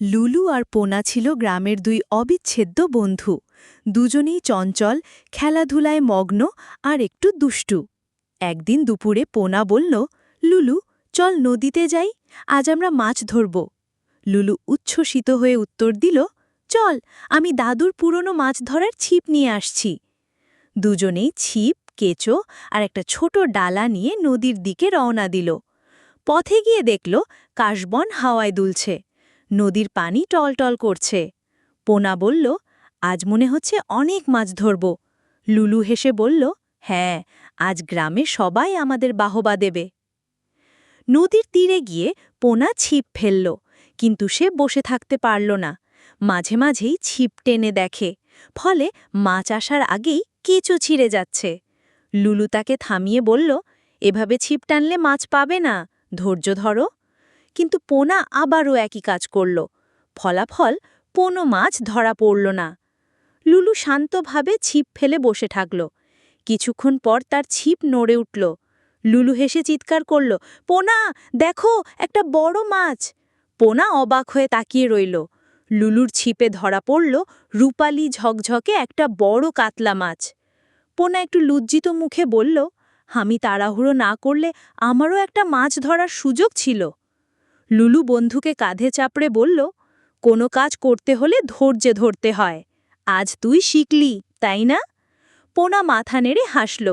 লুলু আর পোনা ছিল গ্রামের দুই অবিচ্ছেদ্য বন্ধু। দুজনেই চঞ্চল, খেলাধুলায় মগ্ন আর একটু দুষ্টু। একদিন দুপুরে পোনা বলল, লুলু, চল নদীতে যাই, আজ আমরা মাছ ধরব। লুলু উচ্ছ্বসিত হয়ে উত্তর দিল, চল, আমি দাদুর পুরনো মাছ ধরার ছিপ নিয়ে আসছি। দুজনেই ছিপ, কেঁচো আর একটা ছোট ডালা নিয়ে নদীর দিকে রওনা দিল। পথে গিয়ে দেখল, কাশবন হাওয়ায় দুলছে। নদীর পানি টলটল করছে। পোনা বলল, আজ মনে হচ্ছে অনেক মাছ ধরব। লুলু হেসে বলল হ্যাঁ আজ গ্রামে সবাই আমাদের বাহবা দেবে। নদীর তীরে গিয়ে পোনা ছিপ ফেলল, কিন্তু সে বসে থাকতে পারল না। মাঝে মাঝেই ছিপ টেনে দেখে, ফলে মাছ আসার আগেই কেঁচো ছিঁড়ে যাচ্ছে। লুলু তাকে থামিয়ে বলল, এভাবে ছিপ টানলে মাছ পাবে না। ধৈর্য ধরো। কিন্তু পোনা আবারও একই কাজ করল। ফলাফল, পোনো মাছ ধরা পড়ল না। লুলু শান্তভাবে ছিপ ফেলে বসে থাকল। কিছুক্ষণ পর তার ছিপ নড়ে উঠল। লুলু হেসে চিৎকার করল, পোনা, দেখো, একটা বড় মাছ! পোনা অবাক হয়ে তাকিয়ে রইল। লুলুর ছিপে ধরা পড়ল রূপালি ঝকঝকে একটা বড় কাতলা মাছ। পোনা একটু লজ্জিত মুখে বলল, আমি তাড়াহুড়ো না করলে আমারও একটা মাছ ধরার সুযোগ ছিল। লুলু বন্ধুকে কাঁধে চাপড়ে বলল, কোনো কাজ করতে হলে ধৈর্যে ধরতে হয়। আজ তুই শিখলি, তাই না? পোনা মাথা নেড়ে হাসল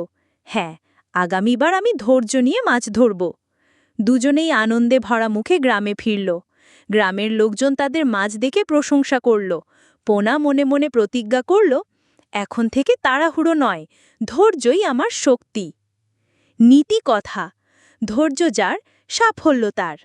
হ্যাঁ আগামীবার আমি ধৈর্য নিয়ে মাছ ধরব। দুজনেই আনন্দে ভরা মুখে গ্রামে ফিরল। গ্রামের লোকজন তাদের মাছ দেখে প্রশংসা করল। পোনা মনে মনে প্রতিজ্ঞা করল, এখন থেকে তাড়াহুড়ো নয় ধৈর্যই আমার শক্তি। নীতি কথা ধৈর্য যার, সাফল্য তার।